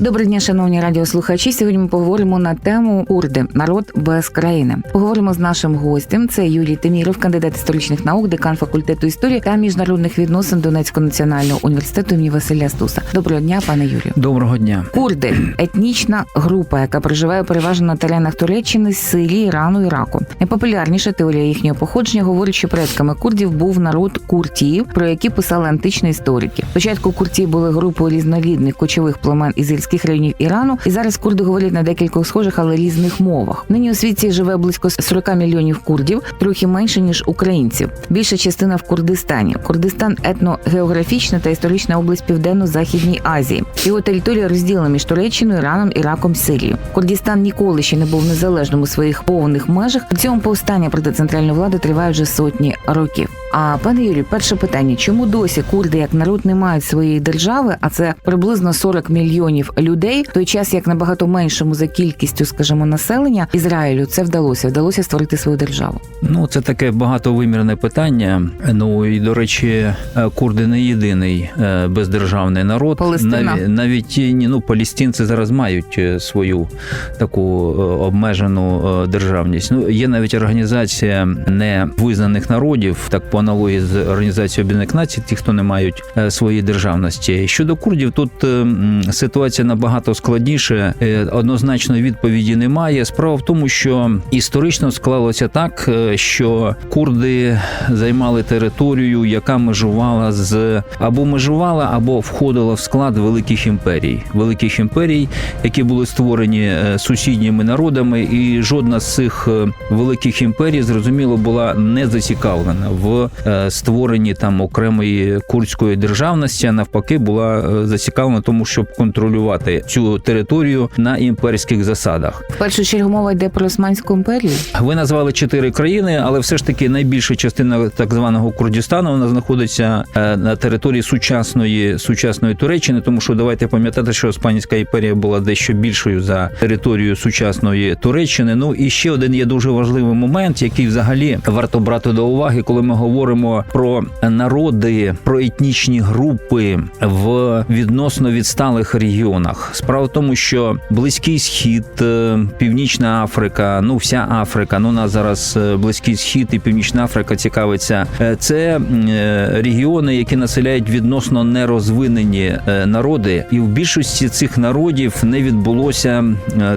Доброго дня, шановні радіослухачі. Сьогодні ми поговоримо на тему курди народ без країни. Поговоримо з нашим гостем. Це Юрій Теміров, кандидат історичних наук, декан факультету історії та міжнародних відносин Донецького національного університету імені Василя Стуса. Доброго дня, пане Юрію. Доброго дня. Курди етнічна група, яка проживає переважно на теренах Туреччини, Сирії, Ірану, Іраку. Найпопулярніша теорія їхнього походження говорить, що предками курдів був народ куртіїв, про які писали античні історики. Спочатку курті були групою різнорідних кочових племен із гірських районів Ірану, і зараз курди говорять на декількох схожих, але різних мовах. Нині у світі живе близько 40 мільйонів курдів, трохи менше ніж українців. Більша частина в Курдистані. Курдистан етногеографічна та історична область південно-західній Азії. Його територія розділена між Туреччиною, Іраном, Іраком, Сирією. Курдистан ніколи ще не був незалежним у своїх повних межах. При цьому повстання проти центральної влади триває вже сотні років. А пане Юрію, перше питання: чому досі курди як народ не мають своєї держави? А це приблизно 40 мільйонів людей, в той час як набагато меншому за кількістю, скажімо, населення Ізраїлю це вдалося. Вдалося створити свою державу. Ну це таке багатовимірне питання. Ну і до речі, е, курди не єдиний е, бездержавний народ. Палестина. Навіть, навіть ні, ну палестинці зараз мають е, свою таку е, обмежену е, державність. Ну є навіть організація невизнаних народів, так по аналогії з організацією Об'єднаних Націй, ті, хто не мають е, своєї державності. Щодо курдів, тут е, ситуація набагато складніше. Однозначної відповіді немає. Справа в тому, що історично склалося так, е, що курди займали територію, яка межувала з або межувала, або входила в склад великих імперій, великих імперій, які були створені сусідніми народами, і жодна з цих великих імперій, зрозуміло, була не зацікавлена в е, створенні там окремої курдської державності, а навпаки, була е, зацікавлена тому, щоб контролювати цю територію на імперських засадах. В першу чергу мова йде про Османську імперію. Ви назвали чотири країни, але все ж таки найбільша частина так званого Курдистану вона знаходиться е, на території сучасної сучасної Туреччини, тому що давайте пам'ятати, що Османська імперія була дещо більшою за територію сучасної Туреччини. Ну і ще один є дуже важливий момент, який взагалі варто брати до уваги, коли ми говоримо про народи, про етнічні групи в відносно відсталих регіонах. Справа в тому, що близький схід, е, Північна Африка, ну вся Африка. Ну у нас зараз е, близький схід і Північна Африка цікавиться. Е, Це регіони, які населяють відносно нерозвинені народи, і в більшості цих народів не відбулося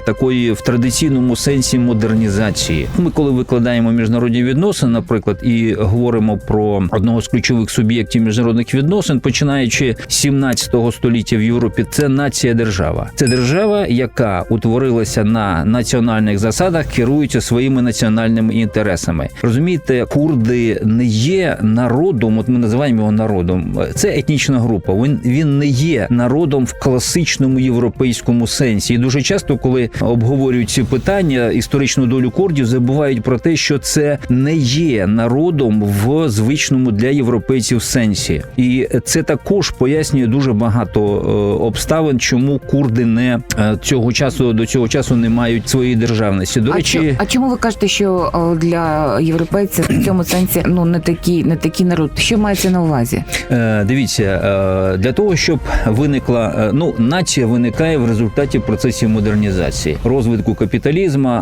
такої в традиційному сенсі модернізації. Ми, коли викладаємо міжнародні відносини, наприклад, і говоримо про одного з ключових суб'єктів міжнародних відносин, починаючи з 17 століття в Європі, це нація держава. Це держава, яка утворилася на національних засадах, керується своїми національними інтересами. Розумієте, курди не є народом. От ми називаємо його народом. Це етнічна група. Він він не є народом в класичному європейському сенсі. І дуже часто, коли обговорюють ці питання, історичну долю курдів, забувають про те, що це не є народом в звичному для європейців сенсі, і це також пояснює дуже багато е, обставин, чому курди не е, цього часу до цього часу не мають своєї державності. До А, речі, чо- а чому ви кажете, що для європейців в цьому сенсі ну не такі, не такі народ? Що мається на увазі? Е, Дивіться, для того, щоб виникла ну нація виникає в результаті процесів модернізації, розвитку капіталізму,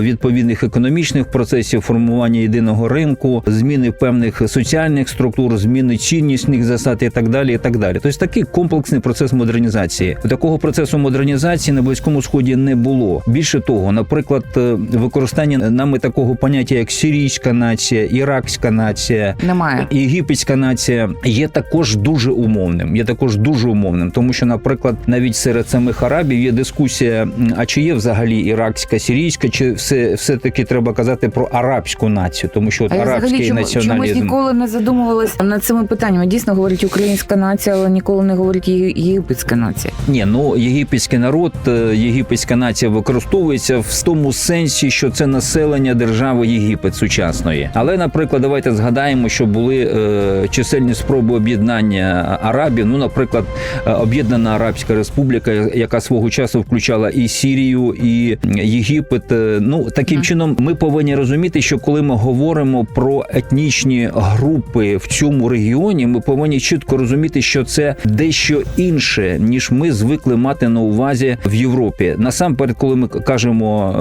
відповідних економічних процесів, формування єдиного ринку, зміни певних соціальних структур, зміни ціннісних засад і так далі. І так далі. Тобто такий комплексний процес модернізації. Такого процесу модернізації на близькому сході не було. Більше того, наприклад, е, використання нами такого поняття як сирійська нація, іракська нація. Немає. Єгипетська нація є також дуже умовним. Є також дуже умовним, тому що, наприклад, навіть серед самих арабів є дискусія: а чи є взагалі іракська, сирійська, чи все, все таки треба казати про арабську націю, тому що от А арабський чому, чомусь ніколи не задумувалася над цими питаннями. Дійсно говорить українська нація, але ніколи не говорить є- єгипетська нація. Ні, ну єгипетський народ, е, єгипетська нація використовується в тому сенсі, що це населення держави Єгипет сучасної. Але, наприклад, давайте згадаємо, що були е, чисельні спроби об'єднання арабів. Ну, наприклад, е, об'єднана Арабська Республіка, яка свого часу включала і Сірію, і Єгипет. Е, Ну таким Мгм. чином, ми повинні розуміти, що коли ми говоримо про етнічні групи в цьому регіоні, ми повинні чітко розуміти, що це дещо інше, ніж ми звикли мати на увазі в Європі. Насамперед, коли ми кажемо,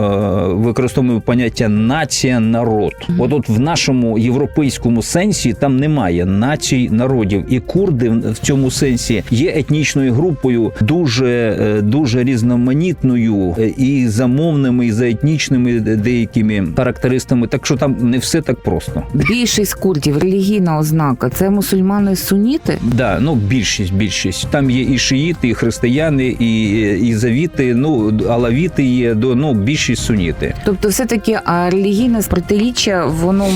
е, використовуємо поняття нація, народ. От от в нашому європейському сенсі там немає націй народів, і курди в цьому сенсі є етнічною групою дуже е, дуже різноманітною е, і за мовними, і за етнічними деякими характеристиками. Так що там не все так просто. Більшість курдів релігійна ознака це мусульмани суніти. Да, ну більшість, більшість. Там є і шиїти, і християни, і, і завіти, ну алавіти є, до ну більшість суніти. Тобто, все таки а релігійне протиріччя воно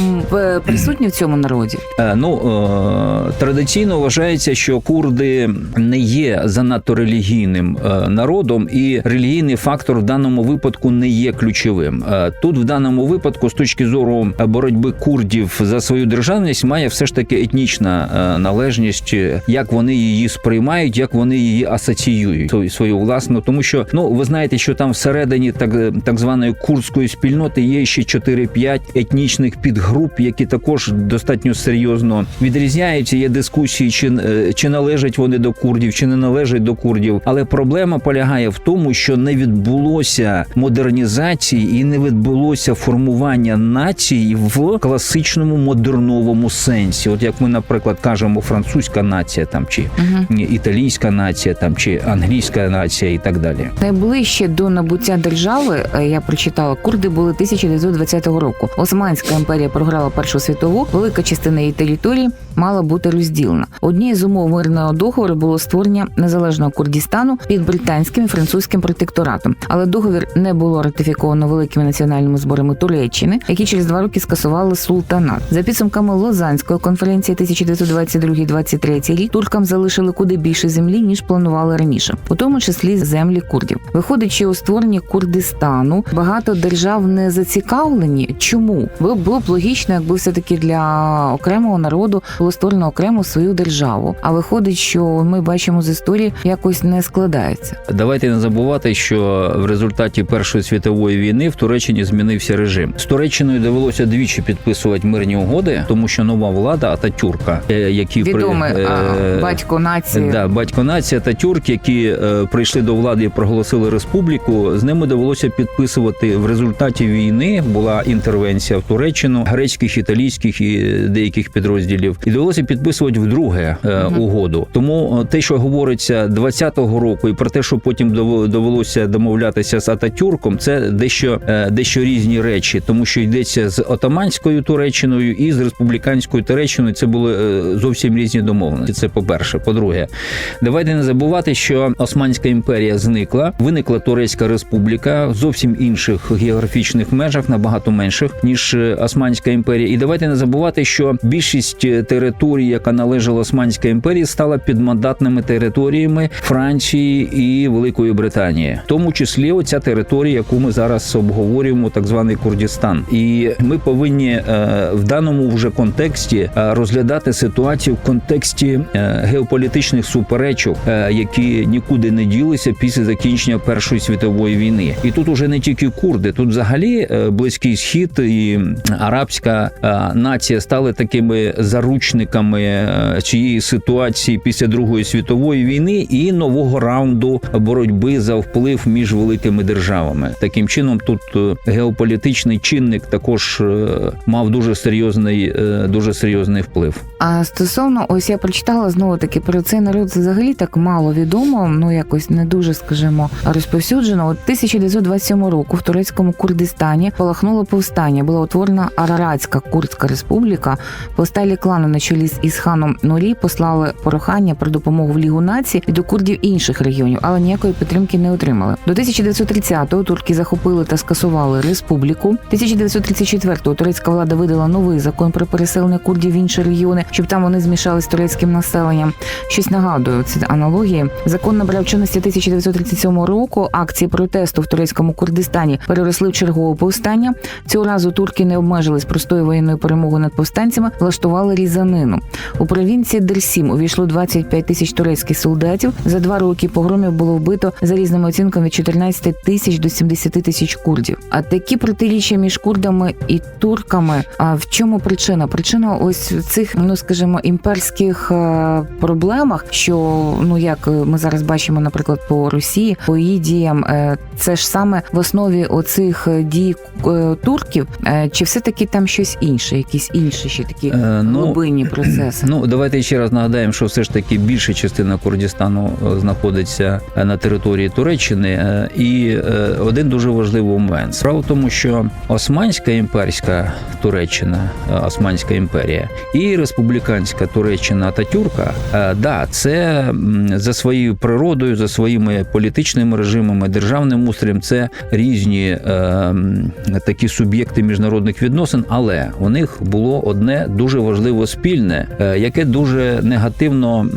присутнє в цьому народі. Е, Ну е, традиційно вважається, що курди не є занадто релігійним е, народом, і релігійний фактор в даному випадку не є ключовим. Е, Тут в даному випадку, з точки зору боротьби курдів за свою державність, має все ж таки етнічна е, належність, е, як вони її сприймають, як вони її асоціюють свою- власну. Тому що ну ви знаєте, що там всередині так, так званої курдської спільноти є ще 4-5 етнічних підгруп, які також достатньо серйозно відрізняються. Є дискусії, чи, е, чи належать вони до курдів, чи не належать до курдів. Але проблема полягає в тому, що не відбулося модернізації і не відбулося формування нації в класичному модерновому сенсі. От як ми, наприклад, кажемо, французька нація там чи Угу. італійська нація, там чи англійська нація, і так далі. Найближче до набуття держави е, я прочитала, курди були 1920 року. Османська імперія програла Першу світову. Велика частина її території мала бути розділена. Однією з умов мирного договору було створення незалежного Курдістану під британським і французьким протекторатом. Але договір не було ратифіковано великими національними зборами Туреччини, які через два роки скасували султанат. За підсумками Лозанської конференції 1922-23 рік туркам залишили куди більше землі ніж планували раніше, у тому числі землі курдів. Виходить, що у створенні Курдистану багато держав не зацікавлені. Чому було б логічно, якби все таки для окремого народу було створено окрему свою державу? А виходить, що ми бачимо з історії якось не складається. Давайте не забувати, що в результаті Першої світової війни в Туреччині змінився режим. З Туреччиною довелося двічі підписувати мирні угоди, тому що нова влада Ататюрка, е, які при- е, батько нації. Да, батько нація та тюрк, які е, прийшли до влади і проголосили республіку. З ними довелося підписувати в результаті війни. Була інтервенція в Туреччину грецьких, італійських і деяких підрозділів, і довелося підписувати вдруге е, Мгм. угоду. Тому е, те, що говориться 20-го року, і про те, що потім дов- довелося домовлятися з Ататюрком, це дещо е, дещо різні речі, тому що йдеться з отаманською Туреччиною і з республіканською Туреччиною. Це були е, зовсім різні домовленості. Це по-перше. По-друге, давайте не забувати, що Османська імперія зникла, виникла Турецька республіка в зовсім інших географічних межах, набагато менших ніж е, Османська імперія. І давайте не забувати, що більшість е, територій, яка належала Османській імперії, стала підмандатними територіями Франції і Великої Британії, в тому числі оця територія, яку ми зараз обговорюємо, так званий Курдістан. І ми повинні в даному вже контексті е, розглядати ситуацію в контексті е, геополітичних суперечок, е, які нікуди не ділися після закінчення Першої світової війни. І тут уже не тільки курди, тут взагалі близький схід і арабська нація стали такими заручниками цієї ситуації після Другої світової війни і нового раунду боротьби за вплив між великими державами. Таким чином, тут геополітичний чинник також мав дуже серйозний, е, дуже серйозний вплив. А стосовно, ось я прочитала знову таки про цей народ взагалі так мало відомо, ну якось не дуже, скажімо, розповсюджено. От 1927 року в турецькому Курдистані полахнуло повстання. Була утворена Араратська Курдська республіка. Повсталі клани на чолі з Ісханом Нурі послали прохання про допомогу в Лігу націй і до курдів інших регіонів, але ніякої підтримки не отримали. До 1930-го турки захопили та скасували республіку. 1934-го турецька влада видала новий закон про переселення курдів в інші регіони, щоб там вони змішались з турецьким населенням. Щось нагадує ці аналогії. Закон набрав чинності 1937 року. Акції протесту в турецькому Курдистані переросли в чергове повстання. Цього разу турки не обмежились простою воєнною перемогою над повстанцями, влаштували різанину. У провінції Дерсім увійшло 25 тисяч турецьких солдатів. За два роки погромів було вбито за різними оцінками від 14 тисяч до 70 тисяч курдів. А такі протиріччя між курдами і турками а в чому причина? Причина ось в цих, ну скажімо, імперських е, проблемах, що ну як ми зараз бачимо, наприклад, по Росії, по її діям, е, це ж саме в основі оцих дій е, турків, чи все таки там щось інше, якісь інші ще такі Е, ну, глибинні процеси? Ну, давайте ще раз нагадаємо, що все ж таки більша частина Курдистану е, знаходиться на території Туреччини. І один дуже важливий момент. Справа в тому, що Османська імперська Туреччина, е, Османська імперія і республіканська Туреччина Ататюрка, е, да, це за своєю природою, за своїми політичними режимами, державним устроєм, це різні е, такі суб'єкти міжнародних відносин, але у них було одне дуже важливе спільне, яке дуже негативно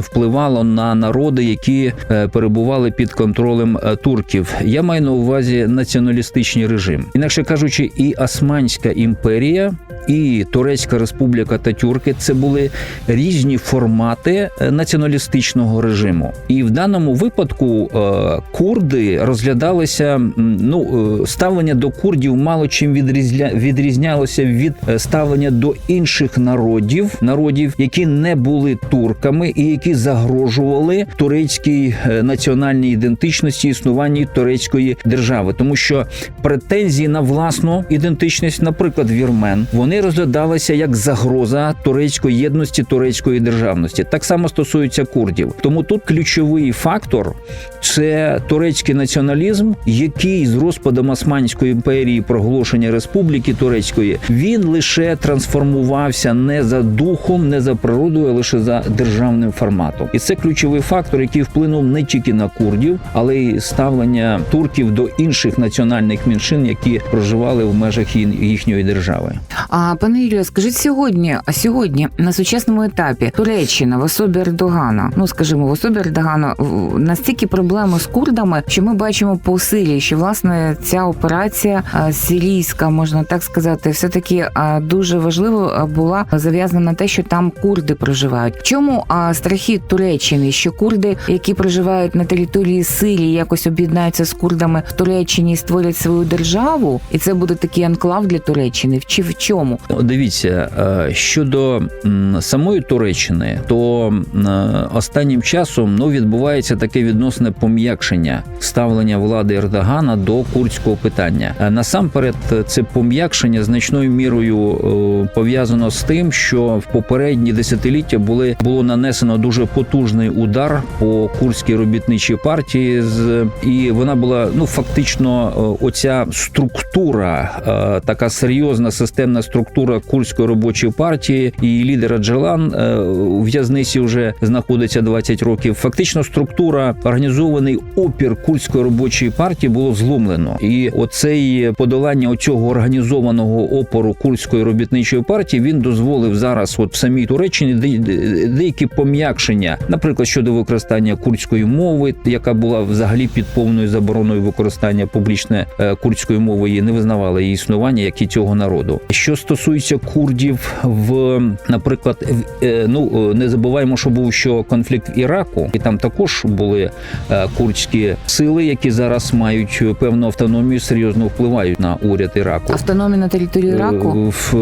впливало на народи, які перебували під контролем турків. Я маю на увазі націоналістичний режим, інакше кажучи, і Османська імперія. І Турецька Республіка та Тюрки це були різні формати е, націоналістичного режиму, і в даному випадку е, курди розглядалися. Ну е, ставлення до курдів мало чим відрізня, відрізнялося від ставлення до інших народів, народів, які не були турками і які загрожували турецькій національній ідентичності існуванні турецької держави, тому що претензії на власну ідентичність, наприклад, вірмен, вони розглядалися як загроза турецької єдності, турецької державності. Так само стосується курдів. Тому тут ключовий фактор це турецький націоналізм, який з розпадом Османської імперії, проголошення Республіки Турецької, він лише трансформувався не за духом, не за природою, а лише за державним форматом. І це ключовий фактор, який вплинув не тільки на курдів, але й ставлення турків до інших національних меншин, які проживали в межах їхньої держави. А пане Юрію, скажіть сьогодні, а сьогодні на сучасному етапі Туреччина в особі Ердогана, ну скажімо, в особі Ердогана настільки проблеми з курдами, що ми бачимо по силі, що власне ця операція сирійська, можна так сказати, все таки дуже важливо була зав'язана на те, що там курди проживають. В чому страхи Туреччини, що курди, які проживають на території Сирії, якось об'єднаються з курдами в Туреччині і створять свою державу, і це буде такий анклав для Туреччини. В чи чому? Ну, Дивіться е, щодо самої Туреччини, то е, останнім часом ну відбувається таке відносне пом'якшення ставлення влади Ердогана до курдського питання. Е, Насамперед, це пом'якшення значною мірою пов'язано з тим, що в попередні десятиліття були було нанесено дуже потужний удар по курдській робітничій партії, з і вона була ну фактично оця структура, така серйозна системна структура курдської робочої партії, і лідера Джелан е, у в'язниці вже знаходиться 20 років. Фактично, структура організований опір курдської робочої партії було зломлено, і оцей подолання оцього організованого опору курдської робітничої партії він дозволив зараз, от в самій Туреччині, де- де- деякі пом'якшення, наприклад, щодо використання курдської мови, яка була взагалі під повною забороною використання публічне е, курдської мови, і не визнавали її існування, як і цього народу. Що стосується курдів, в наприклад, в- е, ну е, не забуваємо, що був що конфлікт в Іраку, і там також були е, курдські сили, які зараз мають певну автономію, серйозно впливають на уряд Іраку. Автономія на території Іраку? В,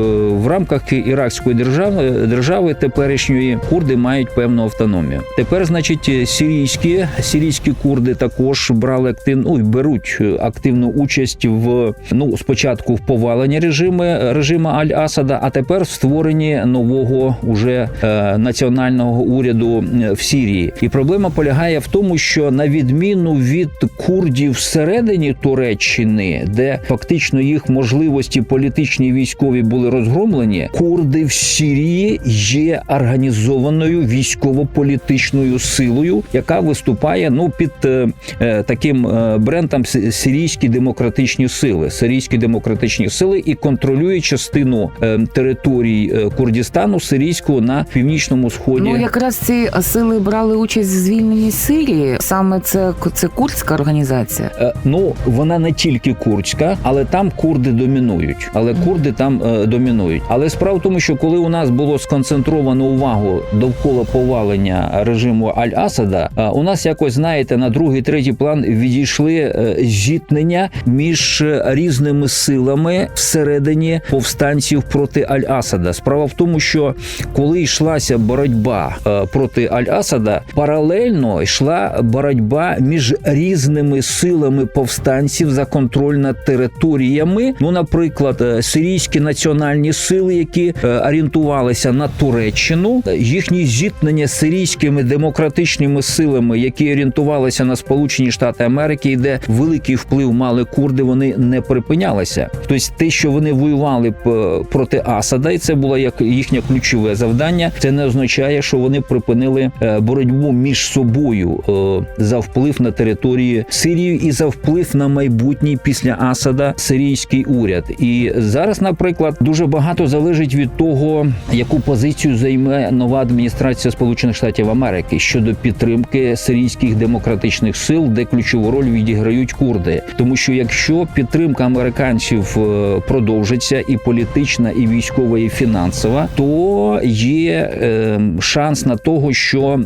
в рамках іракської держави держави теперішньої курди мають певну автономію. Тепер, значить, сирійські сирійські курди також брали активну ну, беруть активну участь в ну спочатку в поваленні режими режима Аль-Асада, а тепер в створенні нового уже е, національного уряду е, в Сирії. І проблема полягає в тому, що на відміну від курдів всередині Туреччини, де фактично їх можливості політичні військові були розгромлені, курди в Сирії є організованою військово-політичною силою, яка виступає ну під е, е, таким е, брендом «Си- сирійські демократичні сили, сирійські демократичні сили і контролює частину е, територій е, Курдістану сирійського на північному сході. Ну якраз ці сили брали участь в звільненні Сирії. Саме це це курдська організація. Е, Ну, вона не тільки курдська, але там курди домінують. Але курди там домінують. Але справа в тому, що коли у нас було сконцентровано увагу довкола повалення режиму Аль-Асада, у нас якось знаєте на другий, третій план відійшли зіткнення між різними силами всередині повстанців проти Аль-Асада. Справа в тому, що коли йшлася боротьба е, проти Аль-Асада, паралельно йшла боротьба між різними силами повстанців за контроль над територіями. Ну, наприклад, е, сирійські національні сили, які е, орієнтувалися на Туреччину, їхні зіткнення з сирійськими демократичними силами, які орієнтувалися на Сполучені Штати Америки, і де великий вплив мали курди, вони не припинялися. Тобто, те, що вони воювали б, е, проти Асада, і це було як їхнє ключове завдання. Це не означає, що вони припинили е, боротьбу між собою е, за вплив на території Сирії і за вплив на майбутній після Асада сирійський уряд. І зараз, наприклад, дуже багато залежить від того, яку позицію займе нова адміністрація Сполучених Штатів Америки щодо підтримки сирійських демократичних сил, де ключову роль відіграють курди. Тому що якщо підтримка американців продовжиться і політична, і військова, і фінансова, то є е, шанс на того, що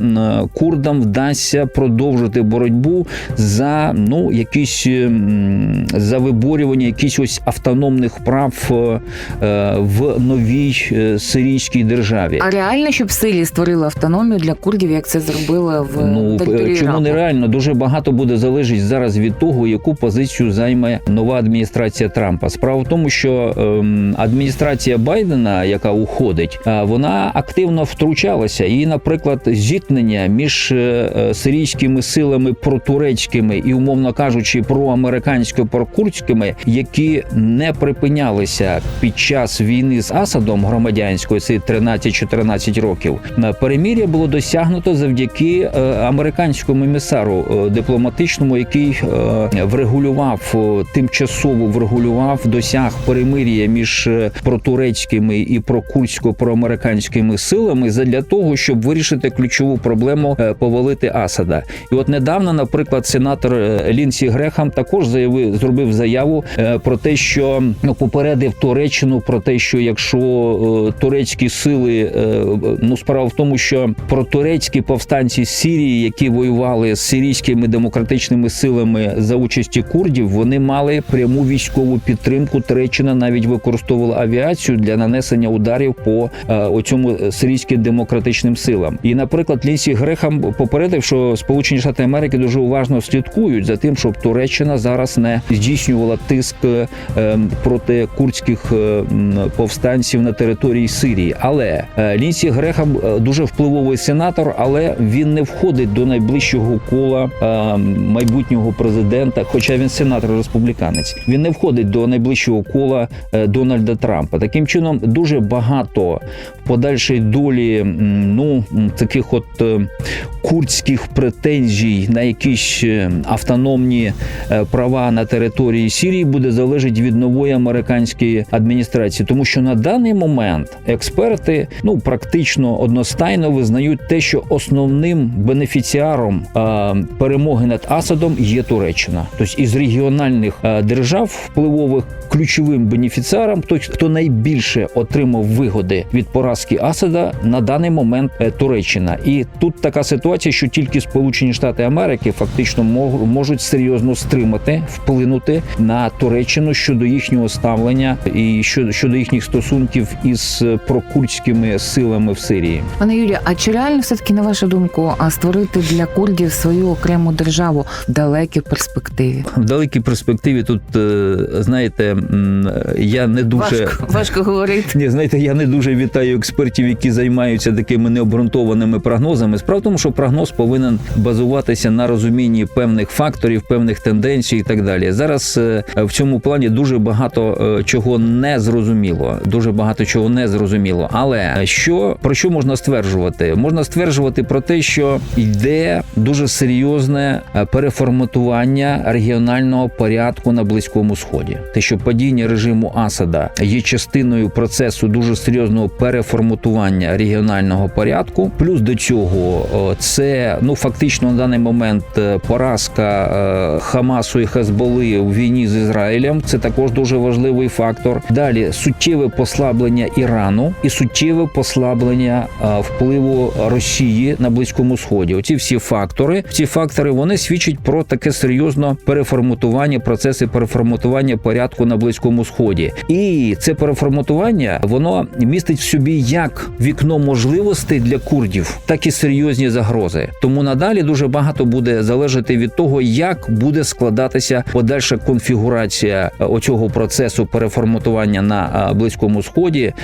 курдам вдасться продовжити боротьбу за ну якісь м, за виборювання якісь ось автономних прав е, е, в новій е, сирійській державі. А реально, щоб Сирія створила автономію для курдів, як це зробила в Ну території чому нереально? Дуже багато буде залежить зараз від того, яку позицію займе нова адміністрація Трампа. Справа в тому, що ем, адміністрація Байдена, яка уходить, е, вона активно втручалася. І, наприклад, зіткнення між е, е, сирійськими силами протурецькими і, умовно кажучи, проамерикансько прокурдськими, які не припинялися під час війни з Асадом громадянською, це 13-14 років. На перемір'я було досягнуто завдяки е, американському емісару е, дипломатичному, який е, врегулював е, тимчасово врегулював досяг перемир'я між е, протурецькими і прокурдсько-проамериканськими силами задля того, щоб вирішити ключову проблему е, повалити Асада. І от недавно, наприклад, сенатор е, Лінсі Грехам також заявив, зробив заяву про те, що ну попередив Туреччину про те, що якщо турецькі сили, ну справа в тому, що протурецькі повстанці з Сирії, які воювали з сирійськими демократичними силами за участі курдів, вони мали пряму військову підтримку. Туреччина навіть використовувала авіацію для нанесення ударів по е, оцьому сирійським демократичним силам. І, наприклад, Лінсі Грехам попередив, що Сполучені Штати Америки дуже уважно слідкують за тим, щоб Туреччина зараз не здійснювала тиск е, ем, проти курдських е, повстанців на території Сирії. Але е, Лінсі Грехам е, дуже впливовий сенатор, але він не входить до найближчого кола е, майбутнього президента, хоча він сенатор республіканець. Він не входить до найближчого кола е, Дональда Трампа. Таким чином, дуже багато в подальшій долі ну таких от е, курдських претензій на якісь е, автономні е, права на території Сирії буде залежати від нової американської адміністрації, тому що на даний момент експерти ну практично одностайно визнають те, що основним бенефіціаром перемоги над Асадом є Туреччина. Тобто із регіональних держав впливових ключовим бенефіціаром, той, хто найбільше отримав вигоди від поразки Асада, на даний момент е, Туреччина. І тут така ситуація, що тільки Сполучені Штати Америки фактично можуть серйозно стримати, вплинути на Туреччину щодо їхнього ставлення і щодо, їхніх стосунків із е, прокурдськими силами в Сирії. Пане Юрію, а чи реально все таки на вашу думку а, створити для курдів свою окрему державу в далекій перспективі? В далекій перспективі тут е, знаєте, я не дуже Важко, важко говорити. Ні, знаєте, я не дуже вітаю експертів, які займаються такими необґрунтованими прогнозами. Справа в тому, що прогноз повинен базуватися на розумінні певних факторів, певних тенденцій і так далі. Зараз е, в цьому плані дуже багато е, чого не зрозуміло. Дуже багато чого не зрозуміло. Але що про що можна стверджувати? Можна стверджувати про те, що йде дуже серйозне е, переформатування регіонального порядку на близькому сході. Те, що падіння режиму Асада є частиною процесу дуже серйозного переформатування регіонального порядку. Плюс до цього це ну фактично на даний момент е, поразка е, Хамасу і Хезболи у війні з Ізраїлем. Це також дуже важливий фактор. Далі суттєве послаблення Ірану і суттєве послаблення е, впливу Росії на близькому сході. Оці всі фактори, ці фактори вони свідчать про таке серйозне переформатування, процеси переформатування порядку на близькому сході. І це переформатування воно містить в собі як вікно можливостей для курдів, так і серйозні загрози. Тому надалі дуже багато буде залежати від того, як буде складатися подальша конфігурація е, оцього процесу переформатування на е, близькому сході е,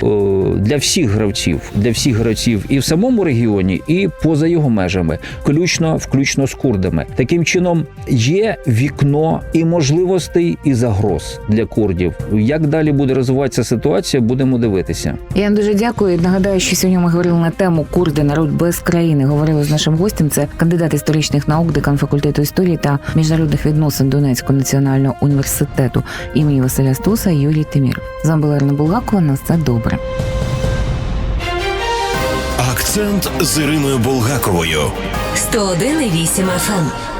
для всіх гравців, для всіх гравців і в самому регіоні, і поза його межами, включно включно з курдами. Таким чином є вікно і можливостей, і загроз для курдів. Як далі буде розвиватися ситуація, будемо дивитися. Я вам дуже дякую. Нагадаю, що сьогодні ми говорили на тему Курди, народ без країни. Говорили з нашим гостем. Це кандидат історичних наук, декан факультету історії та міжнародних відносин Донецького національного університету імені Василя Стуса Юрій Тимір. З вами була Ірина Булгакова. На все добре. Акцент з Іриною Булгаковою. 101,8 FM.